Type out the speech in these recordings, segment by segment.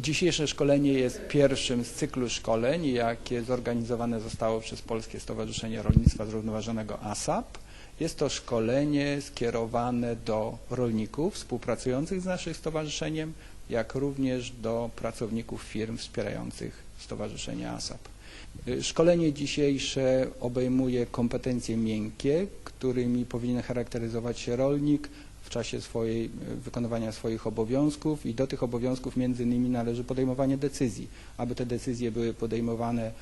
Dzisiejsze szkolenie jest pierwszym z cyklu szkoleń, jakie zorganizowane zostało przez Polskie Stowarzyszenie Rolnictwa Zrównoważonego ASAP. Jest to szkolenie skierowane do rolników współpracujących z naszym stowarzyszeniem, jak również do pracowników firm wspierających Stowarzyszenie ASAP. Szkolenie dzisiejsze obejmuje kompetencje miękkie, którymi powinien charakteryzować się rolnik w czasie swojej, wykonywania swoich obowiązków i do tych obowiązków między innymi należy podejmowanie decyzji. Aby te decyzje były podejmowane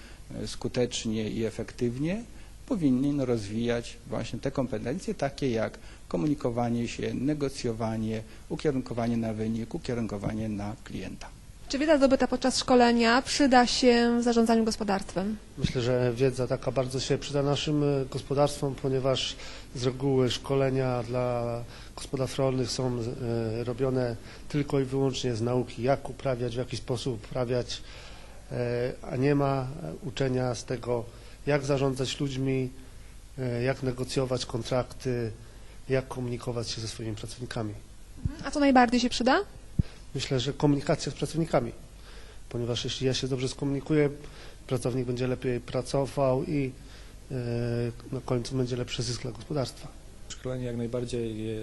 y, skutecznie i efektywnie, powinien rozwijać właśnie te kompetencje takie jak komunikowanie się, negocjowanie, ukierunkowanie na wynik, ukierunkowanie na klienta. Czy wiedza zdobyta podczas szkolenia przyda się w zarządzaniu gospodarstwem? Myślę, że wiedza taka bardzo się przyda naszym e, gospodarstwom, ponieważ z reguły szkolenia dla gospodarstw rolnych są e, robione tylko i wyłącznie z nauki, jak uprawiać, w jaki sposób uprawiać, e, a nie ma uczenia z tego, jak zarządzać ludźmi, jak negocjować kontrakty, jak komunikować się ze swoimi pracownikami. A co najbardziej się przyda? Myślę, że komunikacja z pracownikami, ponieważ jeśli ja się dobrze skomunikuję, pracownik będzie lepiej pracował i e, na końcu będzie lepszy zysk dla gospodarstwa. Szkolenie jak najbardziej e,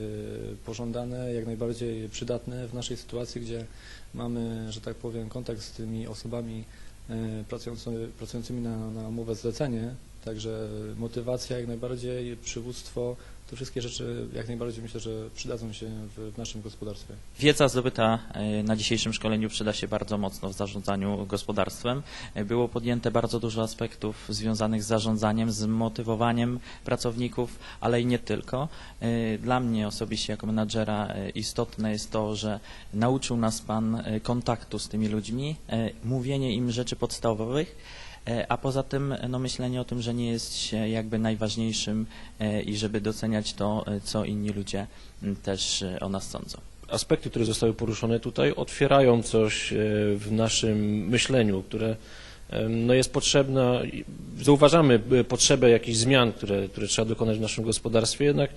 pożądane, jak najbardziej przydatne w naszej sytuacji, gdzie mamy, że tak powiem, kontakt z tymi osobami e, pracujący, pracującymi na, na umowę zlecenie. Także motywacja jak najbardziej, przywództwo, to wszystkie rzeczy jak najbardziej myślę, że przydadzą się w, w naszym gospodarstwie. Wiedza zdobyta e, na dzisiejszym szkoleniu przyda się bardzo mocno w zarządzaniu gospodarstwem. E, Było podjęte bardzo dużo aspektów związanych z zarządzaniem, z motywowaniem pracowników, ale i nie tylko. E, Dla mnie osobiście jako menadżera istotne jest to, że nauczył nas Pan kontaktu z tymi ludźmi, mówienie im rzeczy podstawowych, A poza tym e, no, myślenie o tym, że nie jest się jakby najważniejszym e, i żeby doceniać to, e, co inni ludzie też e, o nas sądzą. aspekty, które zostały poruszone tutaj, otwierają coś e, w naszym myśleniu, które no, jest potrzebne. Zauważamy e, potrzebę jakichś zmian, które, które trzeba dokonać w naszym gospodarstwie, jednak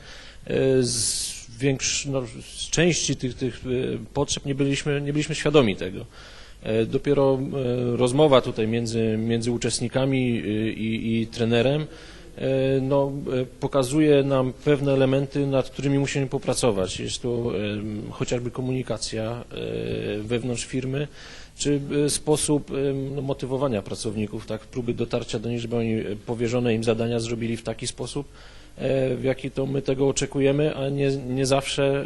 e, z, no, z części tych, tych e, potrzeb nie byliśmy, nie byliśmy świadomi tego. E, Dopiero e, rozmowa tutaj między, między uczestnikami e, i, i trenerem no, pokazuje nam pewne elementy, nad którymi musimy popracować. Jest to chociażby komunikacja wewnątrz firmy, czy sposób no, motywowania pracowników, tak, próby dotarcia do nich, żeby oni powierzone im zadania zrobili w taki sposób, w jaki to my tego oczekujemy, a nie, nie zawsze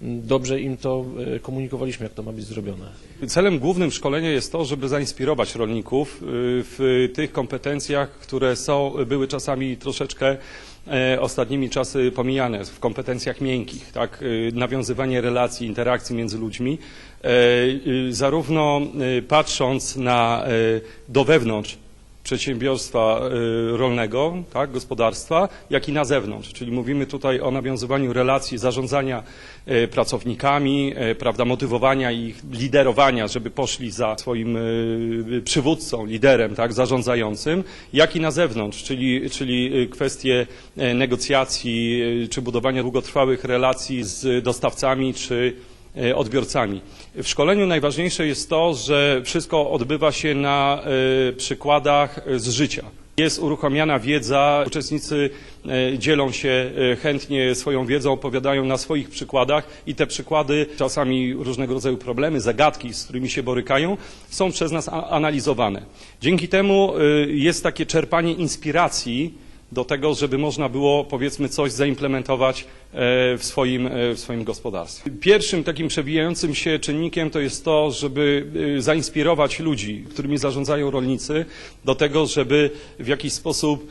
dobrze im to e, komunikowaliśmy, jak to ma być zrobione. Celem głównym szkolenia jest to, żeby zainspirować rolników y, w tych kompetencjach, które są, były czasami troszeczkę e, ostatnimi czasy pomijane, w kompetencjach miękkich, tak, nawiązywanie relacji, interakcji między ludźmi, e, zarówno patrząc na, e, do wewnątrz przedsiębiorstwa y, rolnego, tak, gospodarstwa, jak i na zewnątrz. Czyli mówimy tutaj o nawiązywaniu relacji, zarządzania y, pracownikami, y, prawda, motywowania ich, liderowania, żeby poszli za swoim przywódcą, liderem, tak, zarządzającym, jak i na zewnątrz, czyli, czyli kwestie negocjacji czy budowania długotrwałych relacji z dostawcami czy odbiorcami. W szkoleniu najważniejsze jest to, że wszystko odbywa się na e, przykładach e, z życia. Jest uruchamiana wiedza, uczestnicy e, dzielą się e, chętnie swoją wiedzą, opowiadają na swoich przykładach i te przykłady, czasami różnego rodzaju problemy, zagadki, z którymi się borykają, są przez nas analizowane. Dzięki temu e, jest takie czerpanie inspiracji do tego, żeby można było powiedzmy coś zaimplementować e, w swoim, e, w swoim gospodarstwie. Pierwszym takim przewijającym się czynnikiem to jest to, żeby e, zainspirować ludzi, którymi zarządzają rolnicy, do tego, żeby w jakiś sposób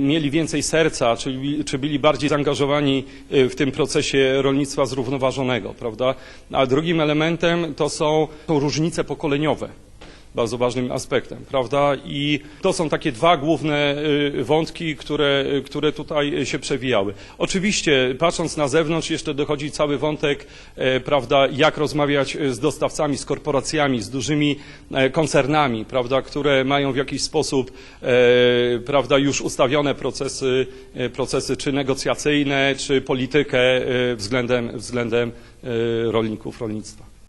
mieli więcej serca, czy, czy byli bardziej zaangażowani w tym procesie rolnictwa zrównoważonego, prawda? A drugim elementem to są, są różnice pokoleniowe bardzo ważnym aspektem, prawda? I to są takie dwa główne y, wątki, które, y, które tutaj się przewijały. Oczywiście, patrząc na zewnątrz, jeszcze dochodzi cały wątek, e, prawda, jak rozmawiać z dostawcami, z korporacjami, z dużymi e, koncernami, prawda, które mają w jakiś sposób, e, prawda, już ustawione procesy, e, procesy czy negocjacyjne, czy politykę e, względem, względem e, rolników, rolnictwa.